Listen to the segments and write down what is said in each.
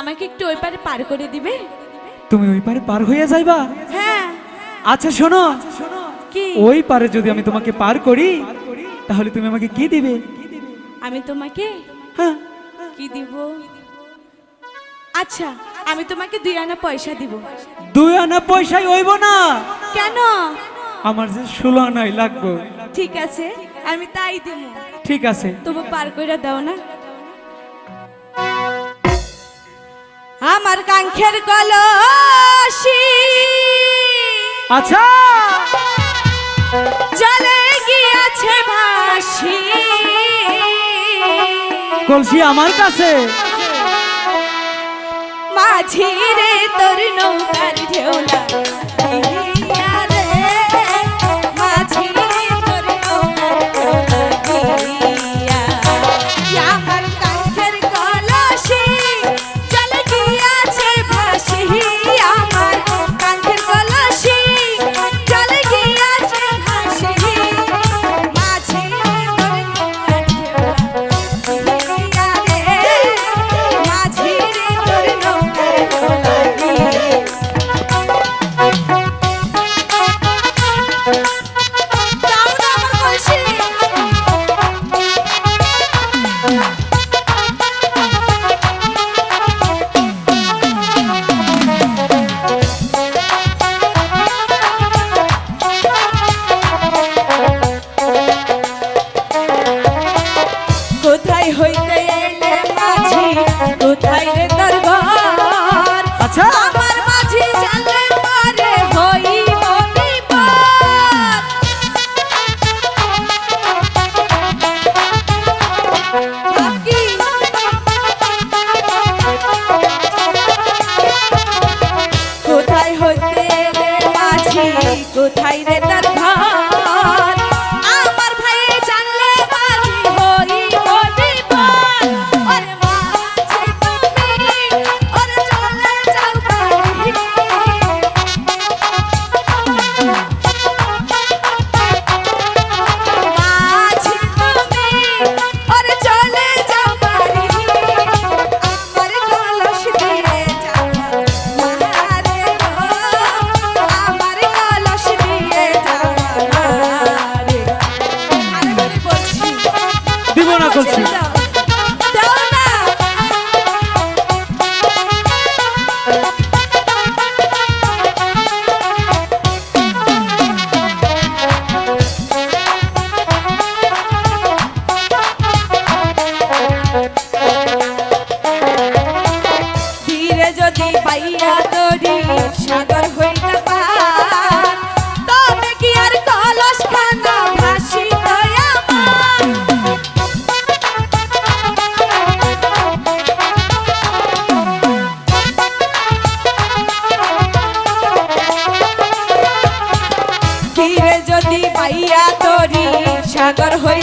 আমাকে একটু ওই পারে পার করে দিবে? তুমি ওই পারে পার হয়ে যাইবা? হ্যাঁ। আচ্ছা শোনো। কি? ওই পারে যদি আমি তোমাকে পার করি তাহলে তুমি আমাকে কি দিবে? আমি তোমাকে? হ্যাঁ। কি দিব? আচ্ছা আমি তোমাকে দুই আনা পয়সা দিব। দুই আনা পয়সাই হইব না। কেন? আমার যে ষোলো আনাই লাগবে। ঠিক আছে আমি তাই দিব। ঠিক আছে। তবু পার করে দাও না। আমার কাঙ্ক্ষের কলসি। আচ্ছা। জলে গিয়েছে ভাসি। কলসি আমার কাছে। মাঝিরে তোর নৌকার ঢেউলা।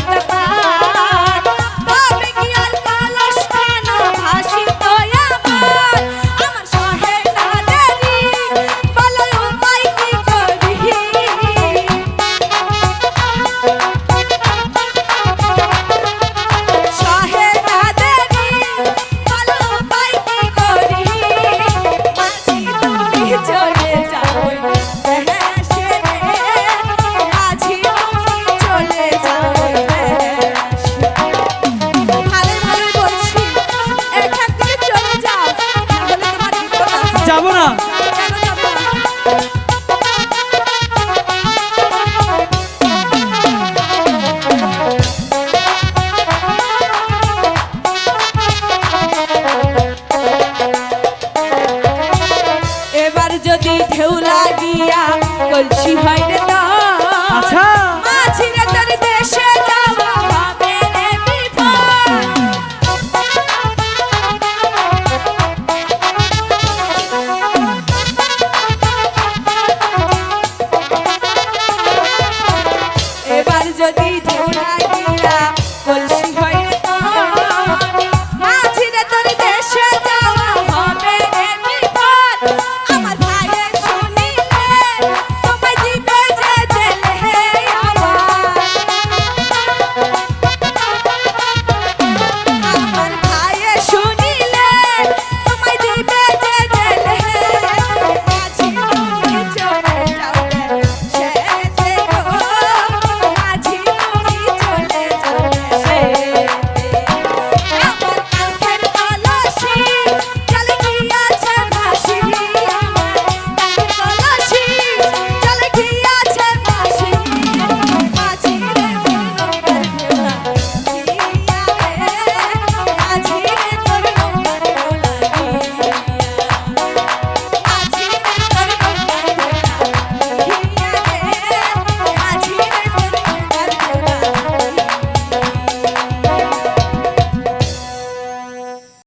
Thank you. ঢেউ লাগিয়া কলসি হয় রে আচ্ছা।